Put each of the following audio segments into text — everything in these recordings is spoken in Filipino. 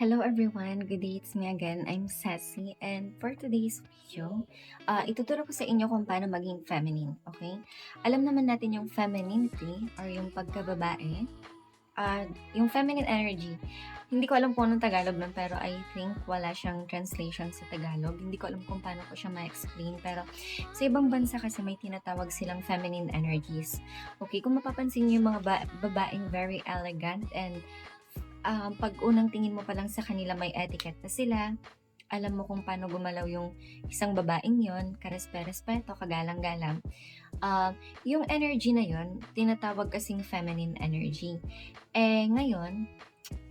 Hello everyone, good day, it's me again. I'm Sassy and for today's video, ah, ituturo ko sa inyo kung paano maging feminine, okay? Alam naman natin yung femininity or yung pagkababae, ah, yung feminine energy. Hindi ko alam kung anong Tagalog nun pero I think wala siyang translation sa Tagalog. Hindi ko alam kung paano ko siya ma-explain pero sa ibang bansa kasi may tinatawag silang feminine energies. Okay, kung mapapansin niyo yung mga ba- babaeng very elegant and um, pag unang tingin mo pa lang sa kanila may etiquette na sila, alam mo kung paano gumalaw yung isang babaeng yon, karespe-respeto, kagalang-galang. Um, yung energy na yon, tinatawag kasing feminine energy. Eh, ngayon,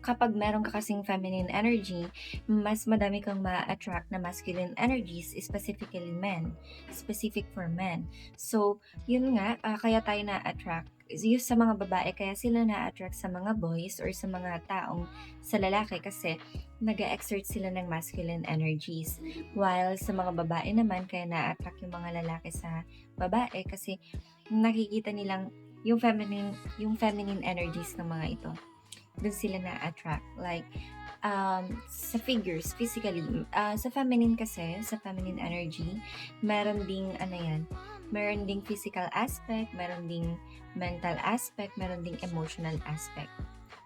kapag meron ka kasing feminine energy, mas madami kang ma-attract na masculine energies, specifically men. Specific for men. So, yun nga, ah, kaya tayo na-attract yung sa mga babae, kaya sila na-attract sa mga boys or sa mga taong sa lalaki kasi nag exert sila ng masculine energies. While sa mga babae naman, kaya na-attract yung mga lalaki sa babae kasi nakikita nilang yung feminine, yung feminine energies ng mga ito. Doon sila na-attract. Like, um, sa figures, physically, ah, sa feminine kasi, sa feminine energy, meron ding, ano yan, meron ding physical aspect, meron ding mental aspect, meron ding emotional aspect.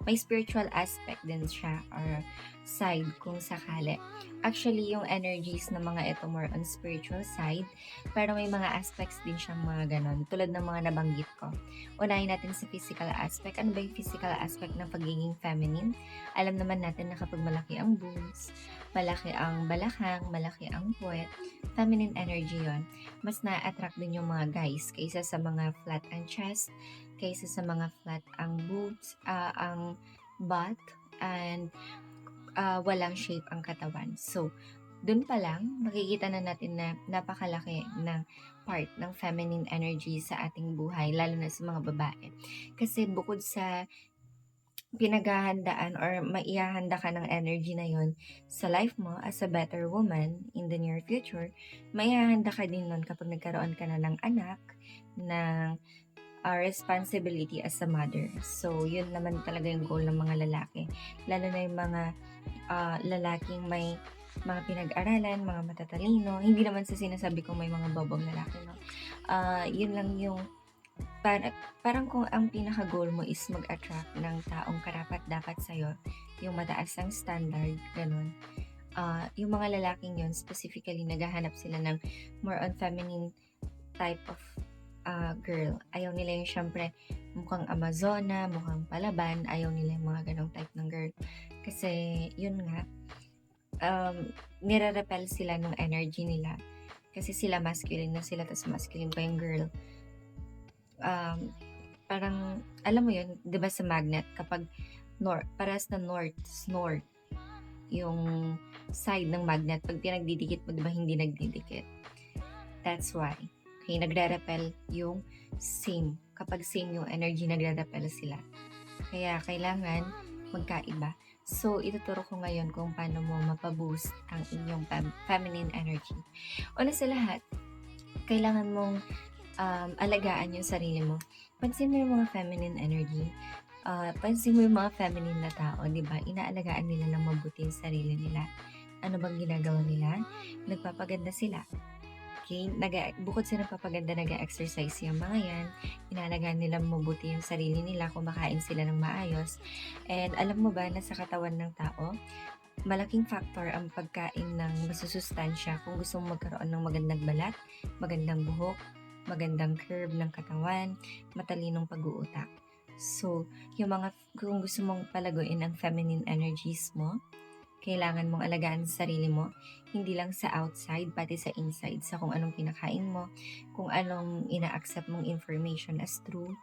May spiritual aspect din siya or side kung sakali. Actually, yung energies ng mga ito more on spiritual side, pero may mga aspects din siyang mga ganon, tulad ng mga nabanggit ko. Unahin natin sa physical aspect. Ano ba yung physical aspect ng pagiging feminine? Alam naman natin na kapag malaki ang boobs, malaki ang balakang, malaki ang puwet, feminine energy yon mas na-attract din yung mga guys kaysa sa mga flat ang chest, kaysa sa mga flat ang boobs, ah, ang butt, and ah, walang shape ang katawan. So, dun pa lang, makikita na natin na napakalaki ng part ng feminine energy sa ating buhay, lalo na sa mga babae. Kasi bukod sa pinaghahandaan or maihahanda ka ng energy na yon sa life mo as a better woman in the near future, maihahanda ka din nun kapag nagkaroon ka na ng anak, ng uh, responsibility as a mother. So, yun naman talaga yung goal ng mga lalaki. Lalo na yung mga uh, lalaking may mga pinag-aralan, mga matatalino. Hindi naman sa sinasabi ko may mga bobong lalaki, no? Uh, yun lang yung para, parang kung ang pinaka-goal mo is mag-attract ng taong karapat dapat sa'yo, yung mataas ang standard, ganun. Uh, yung mga lalaking yon specifically, naghahanap sila ng more on feminine type of uh, girl. Ayaw nila yung syempre mukhang Amazona, mukhang palaban. Ayaw nila yung mga ganong type ng girl. Kasi, yun nga, um, nire-repel sila ng energy nila. Kasi sila masculine na sila, tapos masculine pa yung girl um, parang, alam mo yun, di ba sa magnet, kapag north, paras na north, north, yung side ng magnet, pag pinagdidikit mo, di ba hindi nagdidikit? That's why. Okay, nagre-repel yung same. Kapag same yung energy, nagre-repel sila. Kaya, kailangan magkaiba. So, ituturo ko ngayon kung paano mo mapaboost ang inyong fem- feminine energy. Una sa lahat, kailangan mong um, alagaan yung sarili mo. Pansin mo yung mga feminine energy. Uh, pansin mo yung mga feminine na tao, di ba? Inaalagaan nila ng mabuti yung sarili nila. Ano bang ginagawa nila? Nagpapaganda sila. Okay? Naga, bukod sa nagpapaganda, nag-exercise yung mga yan. Inaalagaan nila mabuti yung sarili nila, kumakain sila ng maayos. And alam mo ba na sa katawan ng tao, malaking factor ang pagkain ng masusustansya kung gusto mong magkaroon ng magandang balat, magandang buhok, magandang curve ng katawan, matalinong pag-uutak. So, yung mga, kung gusto mong palaguin ang feminine energies mo, kailangan mong alagaan sa sarili mo, hindi lang sa outside, pati sa inside, sa kung anong pinakain mo, kung anong ina-accept mong information as true,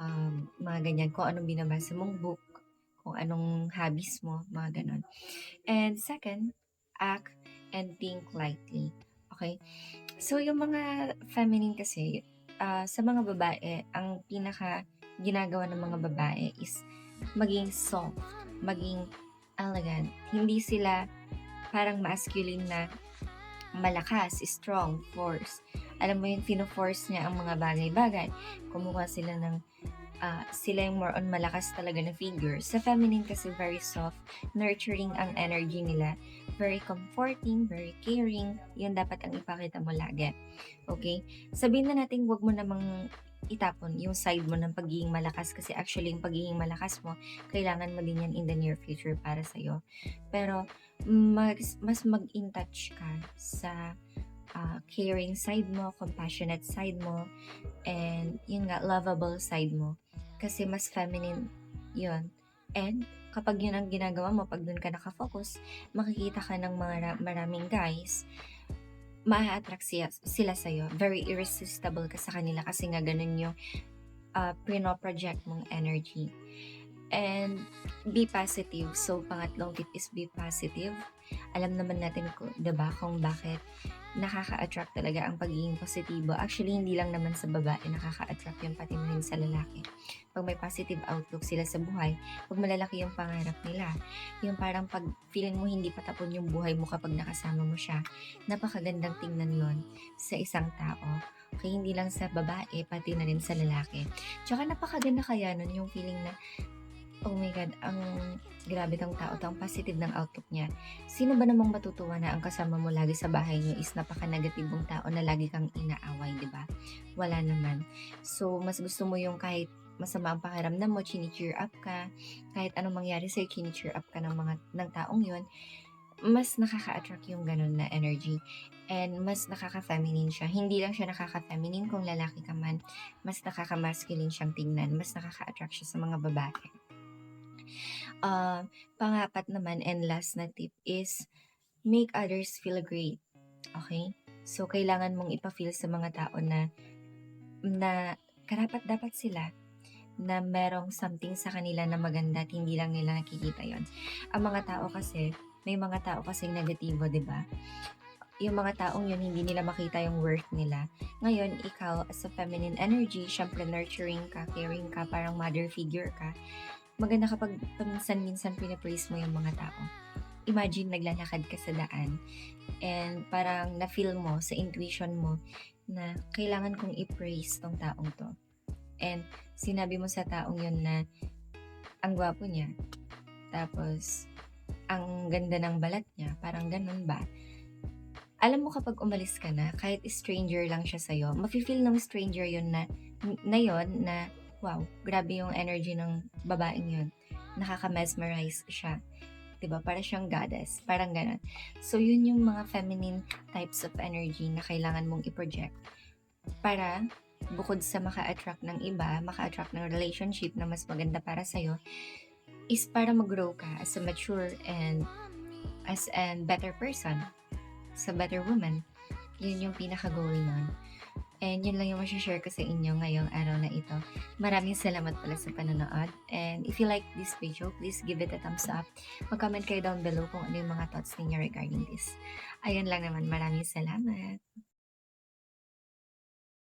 um, mga ganyan, kung anong binabasa mong book, kung anong hobbies mo, mga ganon. And second, act and think lightly. Okay? So, yung mga feminine kasi, uh, sa mga babae, ang pinaka ginagawa ng mga babae is maging soft, maging elegant. Hindi sila parang masculine na malakas, strong, force. Alam mo yun, fino-force niya ang mga bagay-bagay. Kumuha sila ng ah, sila yung more on malakas talaga na figure. Sa feminine kasi very soft, nurturing ang energy nila. Very comforting, very caring. Yun dapat ang ipakita mo lagi. Okay? Sabihin na natin wag mo namang itapon yung side mo ng pagiging malakas kasi actually yung pagiging malakas mo, kailangan mo din yan in the near future para sa'yo. Pero mas, mas mag-in touch ka sa ah, caring side mo, compassionate side mo, and yun nga, lovable side mo. Kasi mas feminine yun. And kapag yun ang ginagawa mo, pag dun ka nakafocus, makikita ka ng mga ra- maraming guys, maa-attract siya, sila sa'yo. Very irresistible ka sa kanila kasi nga ganun yung uh, project mong energy. And be positive. So, pangatlong tip is be positive. Alam naman natin ba kung bakit nakaka-attract talaga ang pagiging positibo. Actually, hindi lang naman sa babae nakaka-attract yun, pati na rin sa lalaki. Pag may positive outlook sila sa buhay, pag malalaki yung pangarap nila, yung parang pag feeling mo hindi patapon yung buhay mo kapag nakasama mo siya, napakagandang tingnan yon sa isang tao. Okay, hindi lang sa babae, pati na rin sa lalaki. Tsaka napakaganda kaya nun yung feeling na Oh my God, ang grabe tong tao, tong positive ng outlook niya. Sino ba namang matutuwa na ang kasama mo lagi sa bahay niyo is napaka-negatibong tao na lagi kang inaaway, di ba? Wala naman. So, mas gusto mo yung kahit masama ang pakiramdam mo, chini-cheer up ka, kahit anong mangyari sa'yo, chini-cheer up ka ng mga ng taong yon mas nakaka-attract yung ganun na energy and mas nakaka-feminine siya. Hindi lang siya nakaka-feminine kung lalaki ka man, mas nakaka-masculine siyang tingnan, mas nakaka-attract siya sa mga babae. Uh, pangapat naman and last na tip is make others feel great. Okay? So, kailangan mong ipa-feel sa mga tao na na karapat dapat sila na merong something sa kanila na maganda at hindi lang nila nakikita yon. Ang mga tao kasi, may mga tao kasi negatibo, di ba? Yung mga taong yun, hindi nila makita yung worth nila. Ngayon, ikaw, as a feminine energy, syempre nurturing ka, caring ka, parang mother figure ka maganda kapag paminsan-minsan pinapraise mo yung mga tao. Imagine naglalakad ka sa daan and parang na-feel mo sa intuition mo na kailangan kong i-praise tong taong to. And sinabi mo sa taong yun na ang gwapo niya. Tapos, ang ganda ng balat niya. Parang ganun ba? Alam mo kapag umalis ka na, kahit stranger lang siya sa'yo, mafe-feel ng stranger yun na, na yun na wow, grabe yung energy ng babaeng yun. Nakaka-mesmerize siya. 'di ba? Para siyang goddess, parang ganun. So yun yung mga feminine types of energy na kailangan mong i-project para bukod sa maka-attract ng iba, maka-attract ng relationship na mas maganda para sa'yo, is para mag-grow ka as a mature and as a better person, as a better woman. Yun yung pinaka-goal nun. And yun lang yung share ko sa inyo ngayong araw na ito. Maraming salamat pala sa panonood. And if you like this video, please give it a thumbs up. Mag-comment kayo down below kung ano yung mga thoughts ninyo regarding this. Ayun lang naman. Maraming salamat.